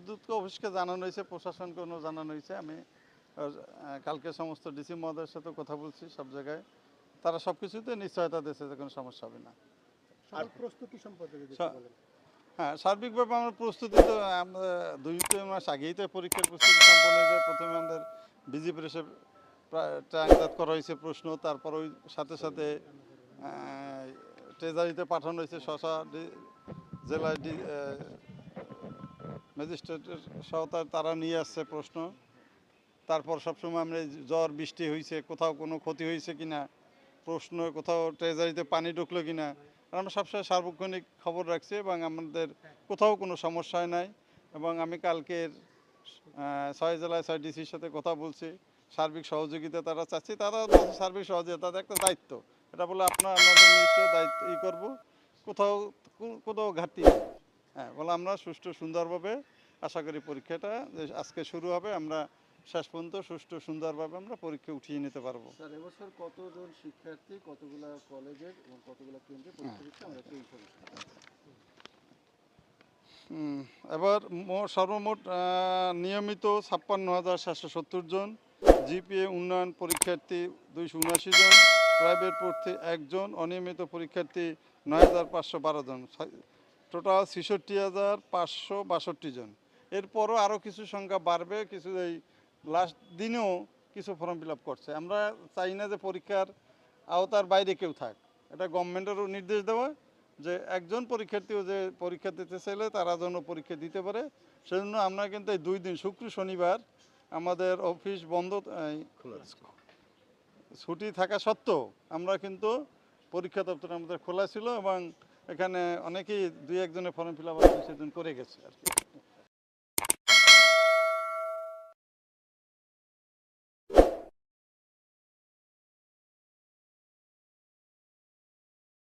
উদ্যোক্ত অফিসকে জানানো হয়েছে প্রশাসনকে জানানো হয়েছে। আমি কালকে সমস্ত ডিসি মহোদয়ের সাথে কথা বলছি সব জায়গায়। তারা সব কিছুতে নিশ্চয়তা দিয়েছে যে কোনো সমস্যা হবে না। সকল প্রস্তুতি সম্পর্কে হ্যাঁ সার্বিকভাবে আমরা প্রস্তুতি তো আমরা দুই তিন মাস আগেই তো পরীক্ষার প্রস্তুতি সম্পন্ন হয়েছে। প্রথমে আমাদের বিজেপির এসে ট্রায়াঙ্গাত করা হয়েছে প্রশ্ন তারপর ওই সাথে সাথে ট্রেজারিতে পাঠানো হয়েছে। শশা জেলায় ম্যাজিস্ট্রেটের সহতায় তারা নিয়ে আসছে প্রশ্ন। তারপর সবসময় আমরা জ্বর, বৃষ্টি হয়েছে কোথাও কোনো ক্ষতি হয়েছে কিনা, প্রশ্ন, কোথাও ট্রেজারিতে পানি ঢুকলো কিনা। আর আমরা সবসময় সার্বক্ষণিক খবর রাখছি এবং আমাদের কোথাও কোনো সমস্যা নাই। এবং আমি কালকের ছয় জেলায় ছয় ডিসির সাথে কথা বলছি। সার্বিক সহযোগিতা তারা চাচ্ছি। তারা সার্বিক সহযোগিতা, তাদের একটা দায়িত্ব। এটা বলে আপনার আমাদের নিশ্চয় দায়িত্ব ই করব। কোথাও কোথাও ঘাটতি। হ্যাঁ বলে আমরা সুষ্ঠু সুন্দরভাবে আশা করি পরীক্ষাটা আজকে শুরু হবে আমরা শেষ পর্যন্ত সুষ্ঠু সুন্দরভাবে আমরা পরীক্ষা উঠিয়ে নিতে পারব। স্যার এবছর কতজন শিক্ষার্থী কতগুলা কলেজের এবং কতগুলা কেন্দ্রে পরীক্ষা দিচ্ছে আমরা একটু এবার সর্বমোট নিয়মিত ছাপ্পান্ন হাজার সাতশো সত্তর জন জিপিএ উন্নয়ন পরীক্ষার্থী দুইশো উনআশি জন প্রাইভেট পড়তে একজন অনিয়মিত পরীক্ষার্থী নয় হাজার পাঁচশো বারো জন। টোটাল ছেষট্টি হাজার পাঁচশো বাষট্টি জন। এরপরও আরও কিছু সংখ্যা বাড়বে কিছু এই লাস্ট দিনেও কিছু ফর্ম ফিল আপ করছে। আমরা চাই না যে পরীক্ষার আওতার বাইরে কেউ থাক। এটা গভর্নমেন্টেরও নির্দেশ দেওয়া যে একজন পরীক্ষার্থীও যে পরীক্ষা দিতে চাইলে তারা যেন পরীক্ষা দিতে পারে। সেজন্য আমরা কিন্তু এই দুই দিন শুক্র শনিবার আমাদের অফিস বন্ধ ছুটি থাকা সত্ত্বেও আমরা কিন্তু পরীক্ষা দপ্তর আমাদের খোলা ছিল এবং এখানে অনেকেই দুই একজনের ফর্ম ফিল আপ সেদিন করে গেছে আর কি।